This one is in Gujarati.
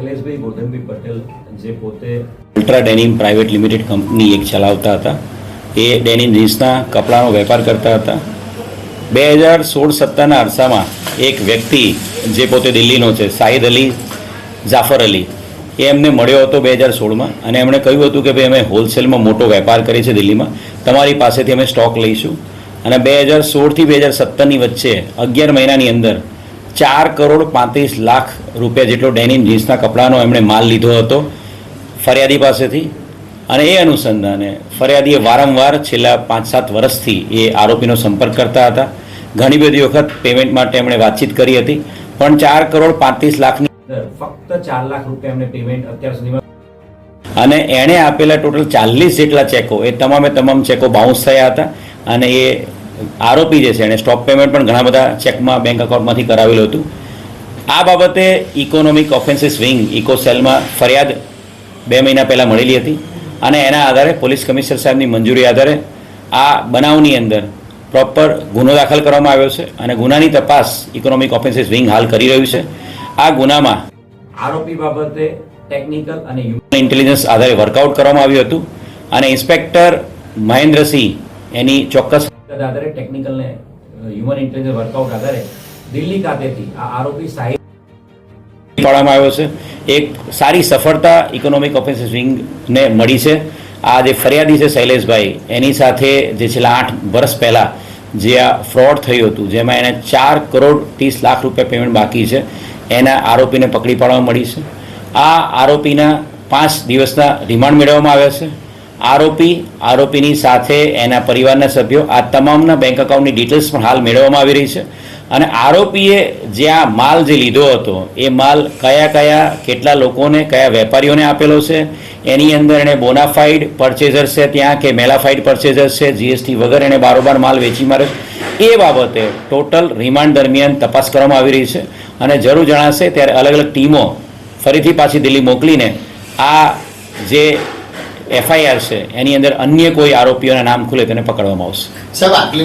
શૈલેષભાઈ ગોરધનભાઈ પટેલ જે પોતે Ultra Denim private limited company એક ચલાવતા હતા. એ ડેનિમ જીન્સના કપડાનો વેપાર કરતા હતા. બે હજાર સોળ સત્તરના અરસામાં એક વ્યક્તિ જે પોતે દિલ્હીનો છે, સાહિદ અલી જાફર અલી, એ એમને મળ્યો હતો બે હજાર સોળમાં અને એમણે કહ્યું હતું કે ભાઈ, અમે હોલસેલમાં મોટો વેપાર કરીએ છીએ દિલ્હીમાં. તમારી પાસેથી અમે સ્ટોક લઈશું. અને બે હજાર સોળથી બે હજાર સત્તરની વચ્ચે અગિયાર મહિનાની અંદર ચાર કરોડ પાંત્રીસ લાખ રૂપિયા જેટલો ડેનિમ જીન્સના કપડાનો એમણે માલ લીધો હતો ફરિયાદી પાસેથી. અને એ અનુસંધાને ફરિયાદીએ વારંવાર છેલ્લા પાંચ સાત વર્ષથી એ આરોપીનો સંપર્ક કરતા હતા. ઘણી બધી વખત પેમેન્ટ માટે એમણે વાતચીત કરી હતી, પણ ચાર કરોડ પાંત્રીસ લાખની ફક્ત ચાર લાખ રૂપિયા એમને પેમેન્ટ અત્યાર સુધીમાં અને એણે આપેલા ટોટલ ચાલીસ જેટલા ચેકો, એ તમામે તમામ ચેકો બાઉન્સ થયા હતા. અને એ આરોપી જે છે એણે સ્ટોપ પેમેન્ટ પણ ઘણા બધા ચેકમાં બેંક એકાઉન્ટમાંથી કરાવેલું હતું. આ બાબતે ઇકોનોમિક ઓફેન્સીસ વિંગ ઇકો સેલમાં ફરિયાદ બે મહિના પહેલાં મળેલી હતી અને એના આધારે પોલીસ કમિશનર સાહેબની મંજૂરી આધારે આ બનાવની અંદર પ્રોપર ગુનો દાખલ કરવામાં આવ્યો છે અને ગુનાની તપાસ ઇકોનોમિક ઓફેન્સીસ વિંગ હાલ કરી રહ્યું છે. આ ગુનામાં આરોપી બાબતે ટેકનિકલ અને હ્યુમન ઇન્ટેલિજન્સ આધારે વર્કઆઉટ કરવામાં આવ્યું હતું અને ઇન્સ્પેક્ટર મહેન્દ્રસિંહ એની ચોક્કસ આધારે ટેકનિકલ ને હ્યુમન ઇન્ટેલિજન્સ વર્કઆઉટ આધારે દિલ્હી ખાતેથી આ આરોપી સાહેબ પાડવામાં આવ્યો છે. એક સારી સફળતા ઇકોનોમિક ઓફેન્સીસ વિંગને મળી છે. આ જે ફરિયાદી છે શૈલેષભાઈ, એની સાથે જે છેલ્લા આઠ વર્ષ પહેલાં જે આ ફ્રોડ થયું હતું, જેમાં એને ચાર કરોડ ત્રીસ લાખ રૂપિયા પેમેન્ટ બાકી છે, એના આરોપીને પકડી પાડવામાં મળી છે. આ આરોપીના પાંચ દિવસના રિમાન્ડ મેળવવામાં આવ્યા છે. આરોપી, આરોપીની સાથે એના પરિવારના સભ્યો, આ તમામના બેંક એકાઉન્ટની ડિટેલ્સ પણ હાલ મેળવવામાં આવી રહી છે. અને આરોપીએ જે આ માલ જે લીધો હતો, એ માલ કયા કયા, કેટલા લોકોને, કયા વેપારીઓને આપેલો છે, એની અંદર એણે બોનાફાઇડ પરચેઝર છે ત્યાં કે મેલાફાઇડ પરચેઝર છે જીએસટી વગર એણે બારોબાર માલ વેચી મારે એ બાબતે ટોટલ રિમાન્ડ દરમિયાન તપાસ કરવામાં આવી રહી છે. અને જરૂર જણાશે ત્યારે અલગ અલગ ટીમો ફરીથી પાછી દિલ્હી મોકલીને આ જે એફઆઈઆર છે. એની અંદર અન્ય કોઈ આરોપીઓના નામ ખુલે તેને પકડવામાં આવશે. સાહેબ આટલી